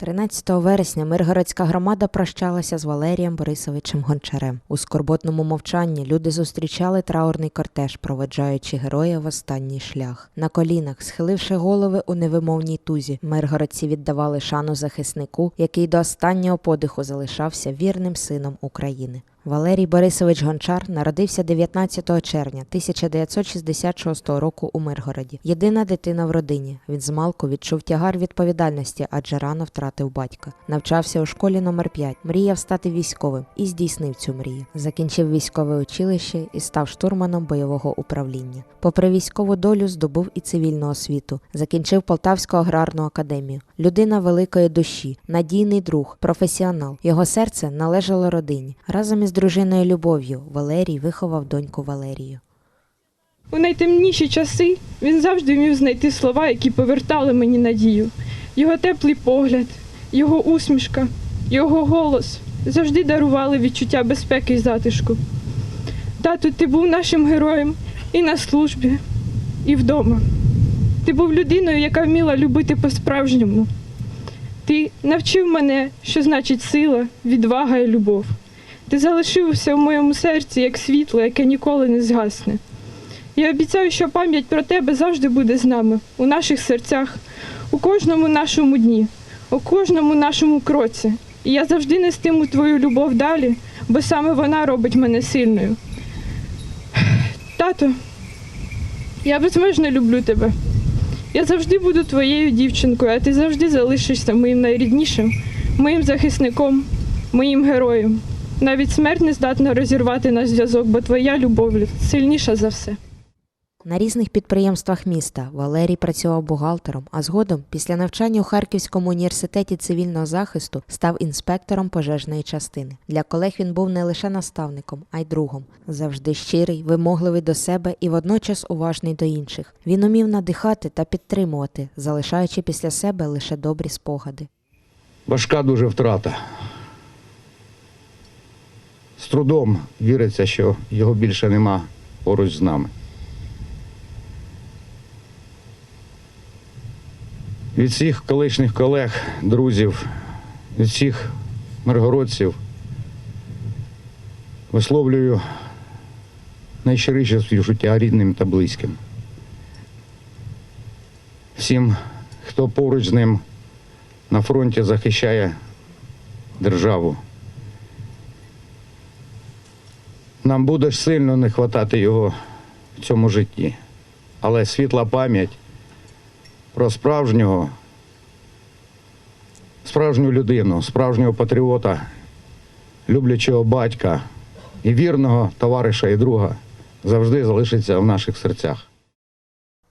13 вересня Миргородська громада прощалася з Валерієм Борисовичем Гончарем. У скорботному мовчанні люди зустрічали траурний кортеж, проведжаючи героя в останній шлях. На колінах, схиливши голови у невимовній тузі, миргородці віддавали шану захиснику, який до останнього подиху залишався вірним сином України. Валерій Борисович Гончар народився 19 червня 1966 року у Миргороді. Єдина дитина в родині. Він змалку відчув тягар відповідальності, адже рано втратив батька. Навчався у школі номер 5 мріяв стати військовим і здійснив цю мрію. Закінчив військове училище і став штурманом бойового управління. Попри військову долю, здобув і цивільну освіту. Закінчив Полтавську аграрну академію. Людина великої душі, надійний друг, професіонал. Його серце належало родині. Разом із дружиною Любов'ю Валерій виховав доньку Валерію. У найтемніші часи він завжди вмів знайти слова, які повертали мені надію. Його теплий погляд, його усмішка, його голос завжди дарували відчуття безпеки і затишку. Тату, ти був нашим героєм і на службі, і вдома. Ти був людиною, яка вміла любити по-справжньому. Ти навчив мене, що значить сила, відвага і любов. Ти залишився в моєму серці як світло, яке ніколи не згасне. Я обіцяю, що пам'ять про тебе завжди буде з нами, у наших серцях, у кожному нашому дні, у кожному нашому кроці. І я завжди нестиму твою любов далі, бо саме вона робить мене сильною. Тато, я безмежно люблю тебе. Я завжди буду твоєю дівчинкою, а ти завжди залишишся моїм найріднішим, моїм захисником, моїм героєм. Навіть смерть не здатна розірвати наш зв'язок, бо твоя любов сильніша за все. На різних підприємствах міста Валерій працював бухгалтером, а згодом, після навчання у Харківському університеті цивільного захисту, став інспектором пожежної частини. Для колег він був не лише наставником, а й другом. Завжди щирий, вимогливий до себе і водночас уважний до інших. Він умів надихати та підтримувати, залишаючи після себе лише добрі спогади. Важка дуже втрата. З трудом віриться, що його більше нема поруч з нами. Від всіх колишніх колег, друзів, від всіх миргородців висловлюю найщиріше співчуття рідним та близьким. Всім, хто поруч з ним на фронті захищає державу. Нам буде сильно не вистачати його в цьому житті. Але світла пам'ять про справжнього, справжню людину, справжнього патріота, люблячого батька і вірного товариша і друга завжди залишиться в наших серцях.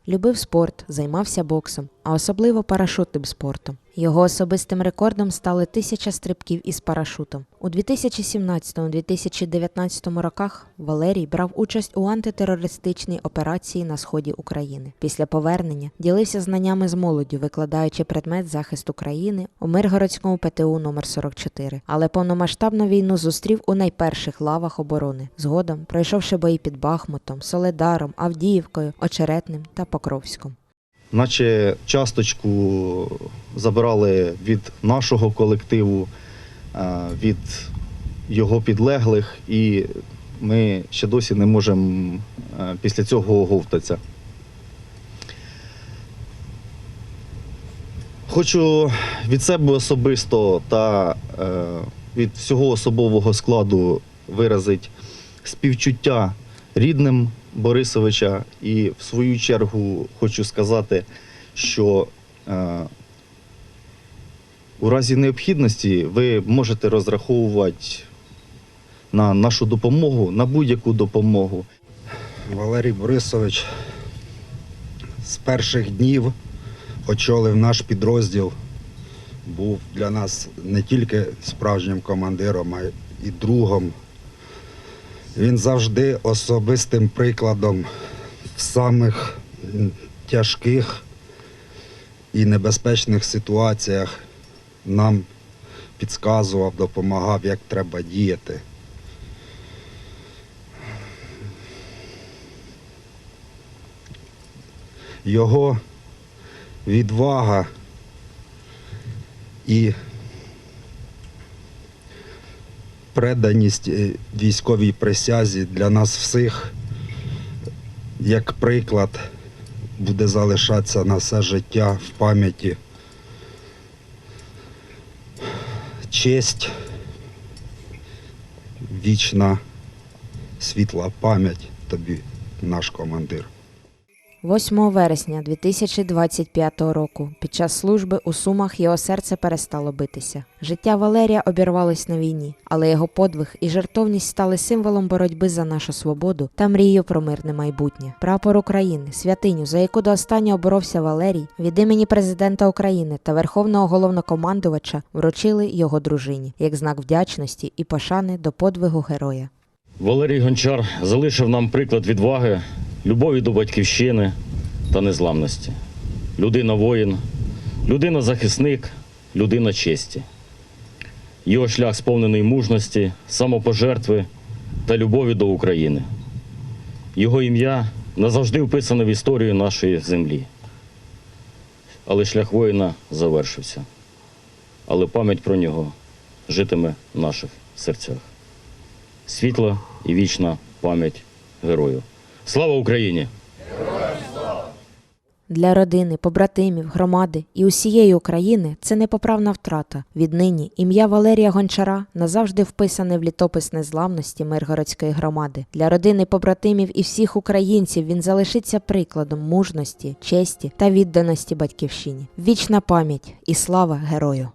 Любив спорт, займався боксом, а особливо парашутним спортом. Його особистим рекордом стали тисяча стрибків із парашутом. У 2017-2019 роках Валерій брав участь у антитерористичній операції на сході України. Після повернення ділився знаннями з молоддю, викладаючи предмет захисту країни у Миргородському ПТУ номер 44 Але повномасштабну війну зустрів у найперших лавах оборони. Згодом, пройшовши бої під Бахмутом, Соледаром, Авдіївкою, Очеретним та Покровськом. Наче часточку забрали від нашого колективу, е, від його підлеглих, і ми ще досі не можемо е, після цього оговтатися. Хочу від себе особисто та е, від всього особового складу виразити співчуття рідним Борисовича. І в свою чергу хочу сказати, що е, у разі необхідності ви можете розраховувати на нашу допомогу, на будь-яку допомогу. Валерій Борисович з перших днів очолив наш підрозділ. Був для нас не тільки справжнім командиром, а й другом. Він завжди особистим прикладом в самих тяжких і небезпечних ситуаціях нам підказував, допомагав, як треба діяти. Його відвага і преданість е, військовій присязі для нас всіх, як приклад, буде залишатися на все життя в пам'яті. Честь, вічна світла пам'ять тобі, наш командир. 8 вересня 2025 року під час служби у Сумах його серце перестало битися. Життя Валерія обірвалось на війні, але його подвиг і жертовність стали символом боротьби за нашу свободу та мрію про мирне майбутнє. Прапор України, святиню, за яку до останнього боровся Валерій, від імені президента України та верховного головнокомандувача вручили його дружині як знак вдячності і пошани до подвигу героя. Валерій Гончар залишив нам приклад відваги, любові до батьківщини та незламності. Людина воїн, людина захисник, людина честі. Його шлях сповнений мужності, самопожертви та любові до України. Його ім'я назавжди вписане в історію нашої землі. Але шлях воїна завершився. Але пам'ять про нього житиме в наших серцях світла і вічна пам'ять герою. Слава Україні! Для родини, побратимів, громади і усієї України це непоправна втрата. Віднині ім'я Валерія Гончара назавжди вписане в літопис незламності Миргородської громади. Для родини, побратимів і всіх українців він залишиться прикладом мужності, честі та відданості батьківщині. Вічна пам'ять і слава герою!